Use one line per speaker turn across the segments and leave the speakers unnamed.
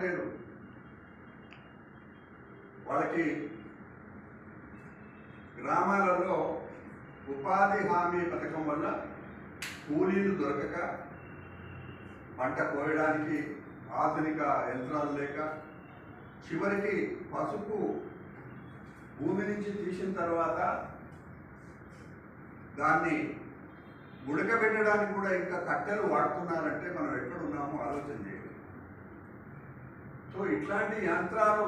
లేదు వాళ్ళకి గ్రామాలలో ఉపాధి హామీ పథకం వల్ల కూలీలు దొరకక పంట కోయడానికి ఆధునిక యంత్రాలు లేక చివరికి పసుపు భూమి నుంచి తీసిన తర్వాత దాన్ని ఉడకబెట్టడానికి కూడా ఇంకా కట్టెలు వాడుతున్నారంటే మనం ఎక్కడ ఉన్నామో ఆలోచన చేయాలి సో ఇట్లాంటి యంత్రాలు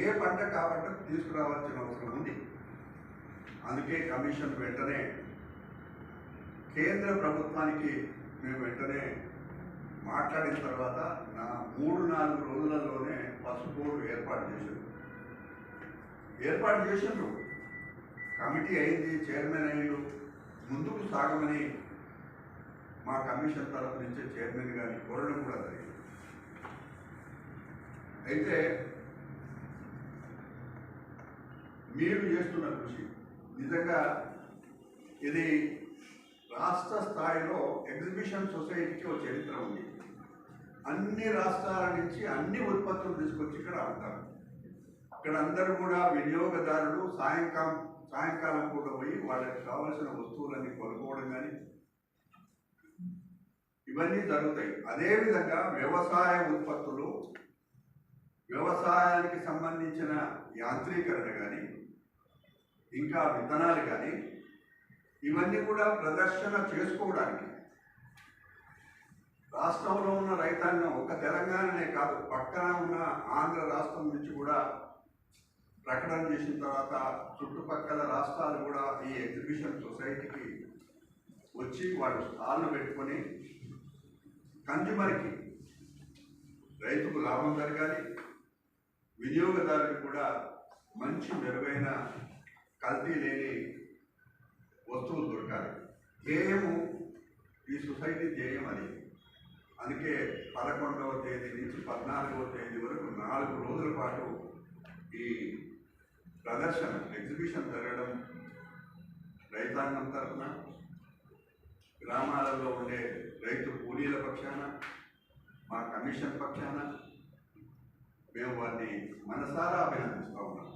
ఏ పంట కాబట్టి తీసుకురావాల్సిన అవసరం ఉంది. అందుకే కమిషన్ వెంటనే కేంద్ర ప్రభుత్వానికి మేము వెంటనే మాట్లాడిన తర్వాత నా మూడు నాలుగు రోజులలోనే పసుపు బోర్డు ఏర్పాటు చేశారు. ఏర్పాటు చేసిండ్రు కమిటీ అయింది చైర్మన్ అయ్యారు ముందుకు సాగమని మా కమిషన్ తరఫు నుంచి చైర్మన్ గారిని కోరడం కూడా జరిగింది. అయితే మీరు చేస్తున్న కృషి నిజంగా ఇది రాష్ట్ర స్థాయిలో ఎగ్జిబిషన్ సొసైటీకి ఒక చరిత్ర ఉంది. అన్ని రాష్ట్రాల నుంచి అన్ని ఉత్పత్తులు తీసుకొచ్చి ఇక్కడ అమ్ముతారు. ఇక్కడ అందరూ కూడా వినియోగదారులు సాయంకాలం సాయంకాలం పూట పోయి వాళ్ళకి కావలసిన వస్తువులన్నీ కొనుక్కోవడం కానీ ఇవన్నీ జరుగుతాయి. అదేవిధంగా వ్యవసాయ ఉత్పత్తులు వ్యవసాయానికి సంబంధించిన యాంత్రీకరణ కానీ ఇంకా విత్తనాలు కానీ ఇవన్నీ కూడా ప్రదర్శన చేసుకోవడానికి. రాష్ట్రంలో ఉన్న రైతాంగం ఒక తెలంగాణనే కాదు పక్కన ఉన్న ఆంధ్ర రాష్ట్రం నుంచి కూడా ప్రకటన చేసిన తర్వాత చుట్టుపక్కల రాష్ట్రాలు కూడా ఈ ఎగ్జిబిషన్ సొసైటీకి వచ్చి వాళ్ళు స్టాళ్ళు పెట్టుకొని కన్జ్యూమర్కి రైతుకు లాభం జరగాలి వినియోగదారులకు కూడా మంచి మెరుగైన కల్తీ లేని వస్తువులు దొరకాలి. ధ్యేయము ఈ సొసైటీ ధ్యేయం అది. అందుకే పదకొండవ తేదీ నుంచి పద్నాలుగవ తేదీ వరకు నాలుగు రోజుల పాటు ఈ ప్రదర్శన ఎగ్జిబిషన్ జరగడం రైతాంగం తరఫున గ్రామాలలో ఉండే రైతు కూలీల పక్షాన మా కమిషన్ పక్షాన మేము వారిని మనసారా అభినందిస్తూ ఉన్నాం.